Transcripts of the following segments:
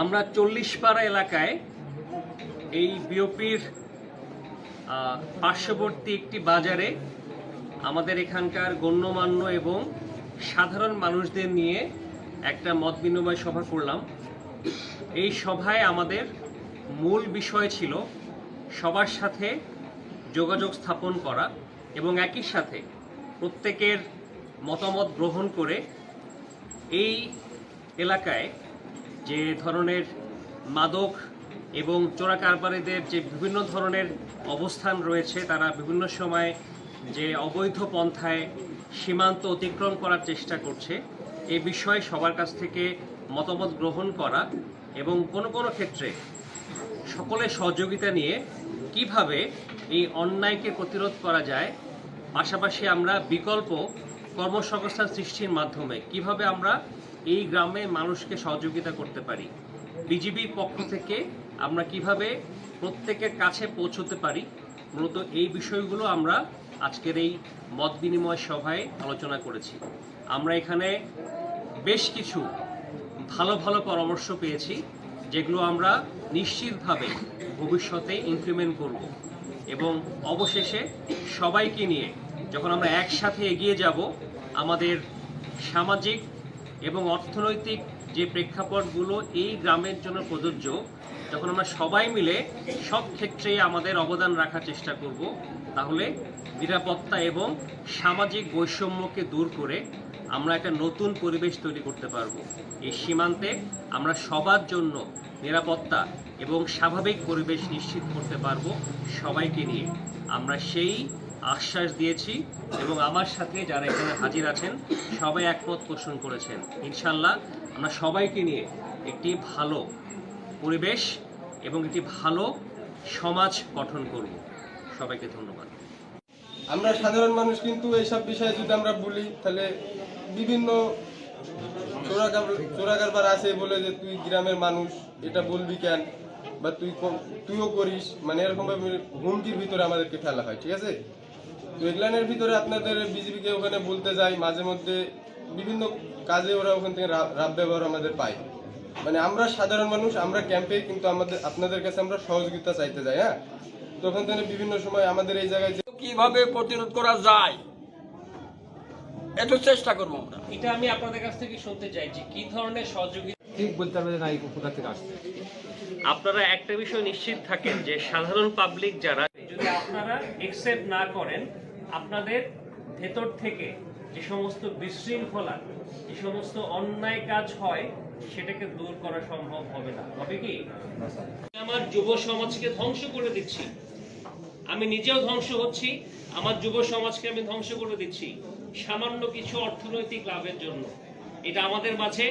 আমরা চল্লিশ পাড়া এলাকায় এই বিওপির পার্শ্ববর্তী একটি বাজারে আমাদের এখানকার গণ্যমান্য এবং সাধারণ মানুষদের নিয়ে একটা মত বিনিময় সভা করলাম। এই সভায় আমাদের মূল বিষয় ছিল সবার সাথে যোগাযোগ স্থাপন করা এবং একই সাথে প্রত্যেকের মতামত গ্রহণ করে এই এলাকায় যে ধরনের মাদক এবং চোরা কারবারিদের যে বিভিন্ন ধরনের অবস্থান রয়েছে, তারা বিভিন্ন সময় যে অবৈধ পন্থায় সীমান্ত অতিক্রম করার চেষ্টা করছে। এ বিষয়ে সবার কাছ থেকে মতামত গ্রহণ করা এবং কোনো কোনো ক্ষেত্রে সকলের সহযোগিতা নিয়ে কীভাবে এই অন্যায়কে প্রতিরোধ করা যায়, পাশাপাশি আমরা বিকল্প কর্মসংস্থান সৃষ্টির মাধ্যমে কীভাবে আমরা এই গ্রামে মানুষকে সহযোগিতা করতে পারি। বিজিবির পক্ষ থেকে আমরা কীভাবে প্রত্যেকের কাছে পৌঁছতে পারি, মূলত এই বিষয়গুলো আমরা আজকের এই মত বিনিময় সভায় আলোচনা করেছি। আমরা এখানে বেশ কিছু ভালো ভালো পরামর্শ পেয়েছি, যেগুলো আমরা নিশ্চিতভাবে ভবিষ্যতে ইমপ্লিমেন্ট করব এবং অবশেষে সবাইকে নিয়ে যখন আমরা একসাথে এগিয়ে যাব, আমাদের সামাজিক এবং অর্থনৈতিক যে প্রেক্ষাপটগুলো এই গ্রামের জন্য প্রযোজ্য, যখন আমরা সবাই মিলে সব ক্ষেত্রেই আমাদের অবদান রাখার চেষ্টা করব, তাহলে নিরাপত্তা এবং সামাজিক বৈষম্যকে দূর করে আমরা একটা নতুন পরিবেশ তৈরি করতে পারব। এই সীমান্তে আমরা সবার জন্য নিরাপত্তা এবং স্বাভাবিক পরিবেশ নিশ্চিত করতে পারব সবাইকে নিয়ে। আমরা সেই আশ্বাস দিয়েছি এবং আমার সাথে যারা এখানে হাজির আছেন, সবাই একমত পোষণ করেছেন। ইনশাল্লাহ আমরা সবাইকে নিয়ে একটি ভালো পরিবেশ এবং একটি ভালো সমাজ গঠন করব। সবাইকে ধন্যবাদ। আমরা সাধারণ মানুষ, কিন্তু এইসব বিষয়ে যদি আমরা বলি, তাহলে বিভিন্ন চোরাকার- চোরাকারবার আছে বলে যে তুই গ্রামের মানুষ, এটা বলবি কেন? বা তুই তুইও করিস মানে এরকম ভাবে হুমকির ভিতরে আমাদেরকে ফেলা হয়, ঠিক আছে? তো এগুলানের ভিতরে আপনাদের বিজেপিকে ওখানে বলতে যাই মাঝে মধ্যে বিভিন্ন কাজে ওরা ওখান থেকে রাব ব্যবহার আমাদের পাই মানে আমরা সাধারণ মানুষ আমরা ক্যাম্পে কিন্তু আমাদের আপনাদের কাছে আমরা সহযোগিতা চাইতে যাই হ্যাঁ? তো ওখান থেকে বিভিন্ন সময় আমাদের এই জায়গায় যে কীভাবে প্রতিরোধ করা যায়? একটু চেষ্টা করব আমরা। এটা আমি আপনাদের কাছ থেকে শুনতে চাইছি কি ধরনের সহযোগিতা ঠিক বলতে পারবে না এই কোথা থেকে আসছে? আপনারা একটা বিষয় নিশ্চিত থাকেন যে সাধারণ পাবলিক যারা যদি আপনারা একসেপ্ট না করেন আপনাদের ভেতর থেকে যে সমস্ত বিশৃঙ্খলা, যে সমস্ত অন্যায় কাজ হয়, সেটাকে দূর করা সম্ভব হবে না। হবে কি? আমার যুব সমাজকে ধ্বংস করে দিচ্ছি। আমি নিজেও ধ্বংস হচ্ছি, আমার যুব সমাজকে আমি ধ্বংস করে দিচ্ছি। সামান্য কিছু অর্থনৈতিক লাভের জন্য। এটা আমাদের মাঝে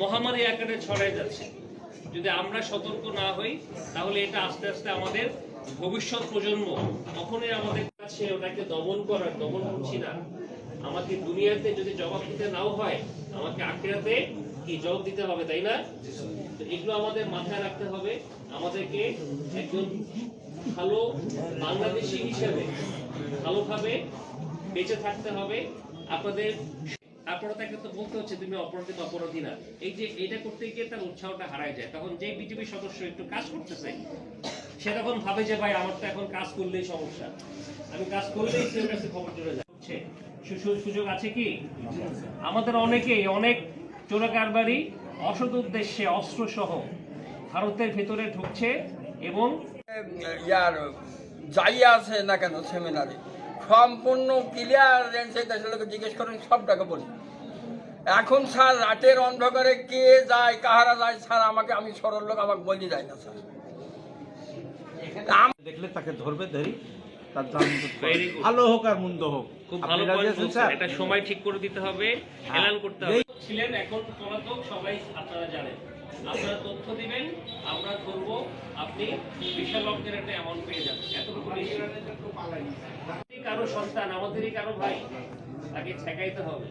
মহামারী আকারে ছড়ায় যাচ্ছে। যদি আমরা সতর্ক না হই, তাহলে এটা আস্তে আস্তে আমাদের ভবিষ্যৎ প্রজন্ম কখনোই আমাদের কাছে ওটাকে দমন করার দমন করছি না। আমাকে দুনিয়াতে যদি জবাব দিতে নাও হয়, আমাকে আখেরাতে কি জবাব দিতে হবে, তাই না? এগুলো আমাদের মাথায় রাখতে হবে। আমাদেরকে একজন ভালো বাংলাদেশি হিসেবে ভালোভাবে বেঁচে থাকতে হবে। আপনাদের আপনারা তো বলতে হচ্ছে, তুমি অপরাধী বা অপরাধী না। এই যে এটা করতে গিয়ে তার উৎসাহটা হারায় যায়। তখন যে বিজেপি সদস্য একটু কাজ করতেছে, সে তখন ভাবে যে, ভাই আমার তো এখন কাজ করলেই সমস্যা। আমি কাজ করলেই সে কাছে খবর চলে যাচ্ছে সুযোগ আছে কি? আমাদের অনেকেই অনেক চোরাকারবারি অসৎ উদ্দেশ্যে অস্ত্র সহ ভারতের ভেতরে ঢুকছে এবং ইয়ার যাই আছে না কেন সেমিনারে সম্পূর্ণ ক্লিয়ার দেশের লোকে জিজ্ঞেস করেন সবটাকে বলি। এখন স্যার রাতের অন্ধকারে কে যায় কাহারা যায় স্যার আমাকে আমি সরল লোক আমাকে বলি যায় না স্যার। দেখলে তাকে ধরবে ধরি তার দাম ভালো হোক আর মন্দ হোক। খুব ভালো রাজি পয়েন্ট আছেন, বলছেন। স্যার? এটা সময় ঠিক করে দিতে হবে হ্যাঁ। এলান করতে হবে। ছিলেন এখন পলাতক সবাই আপনারা জানেন। আপনারা তথ্য দিবেন আমরা ধরবো আপনি বিশাল অঙ্কের একটা অ্যামাউন্ট পেয়ে যাবেন। এতটুকু কারও সন্তান আমাদেরই কারও ভাই তাকে ঠেকাইতে হবে।